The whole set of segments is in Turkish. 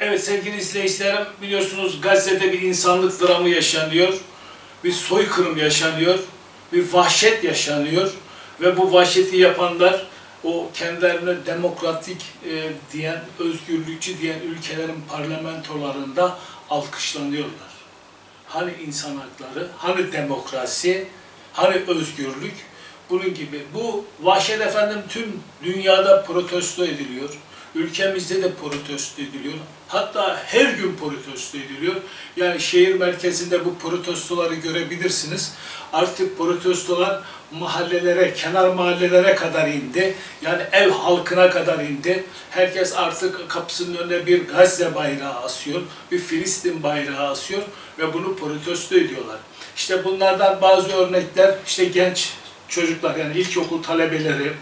Evet sevgili izleyicilerim biliyorsunuz Gazze'de bir insanlık dramı yaşanıyor. Bir soykırım yaşanıyor. Bir vahşet yaşanıyor. Ve bu vahşeti yapanlar o kendilerine demokratik e, diyen, özgürlükçü diyen ülkelerin parlamentolarında alkışlanıyorlar. Hani insan hakları, hani demokrasi, hani özgürlük, bunun gibi. Bu vahşet efendim tüm dünyada protesto ediliyor. Ülkemizde de protesto ediliyor. Hatta her gün protesto ediliyor. Yani şehir merkezinde bu protestoları görebilirsiniz. Artık protestolar mahallelere, kenar mahallelere kadar indi. Yani ev halkına kadar indi. Herkes artık kapısının önüne bir Gazze bayrağı asıyor, bir Filistin bayrağı asıyor ve bunu protesto ediyorlar. İşte bunlardan bazı örnekler, işte genç çocuklar yani ilkokul talebeleri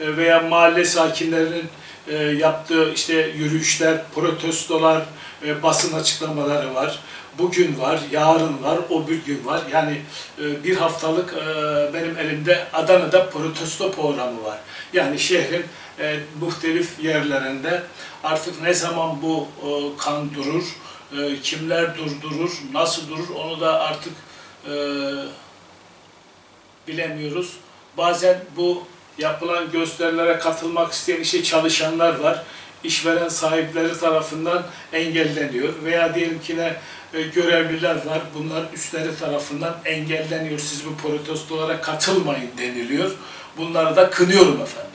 e, veya mahalle sakinlerinin e, yaptığı işte yürüyüşler, protestolar, e, basın açıklamaları var. Bugün var, yarın var, o bir gün var. Yani e, bir haftalık e, benim elimde Adana'da protesto programı var. Yani şehrin e, muhtelif yerlerinde artık ne zaman bu kan durur, kimler durdurur, nasıl durur onu da artık bilemiyoruz. Bazen bu yapılan gösterilere katılmak isteyen işe çalışanlar var. İşveren sahipleri tarafından engelleniyor. Veya diyelim ki ne e, görevliler var. Bunlar üstleri tarafından engelleniyor. Siz bu protestolara katılmayın deniliyor. Bunları da kınıyorum efendim.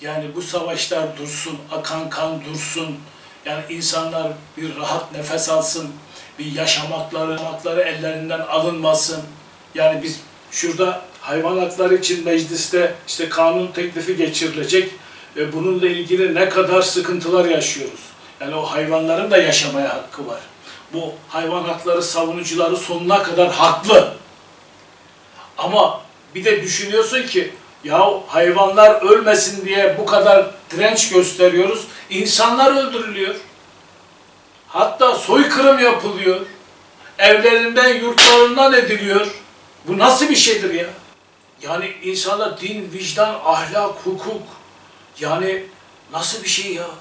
Yani bu savaşlar dursun, akan kan dursun. Yani insanlar bir rahat nefes alsın, bir yaşamakları, yaşamakları ellerinden alınmasın. Yani biz şurada hayvan hakları için mecliste işte kanun teklifi geçirilecek ve bununla ilgili ne kadar sıkıntılar yaşıyoruz. Yani o hayvanların da yaşamaya hakkı var. Bu hayvan hakları savunucuları sonuna kadar haklı. Ama bir de düşünüyorsun ki ya hayvanlar ölmesin diye bu kadar direnç gösteriyoruz. İnsanlar öldürülüyor. Hatta soykırım yapılıyor. Evlerinden, yurtlarından ediliyor. Bu nasıl bir şeydir ya? Yani insanda din, vicdan, ahlak, hukuk yani nasıl bir şey ya?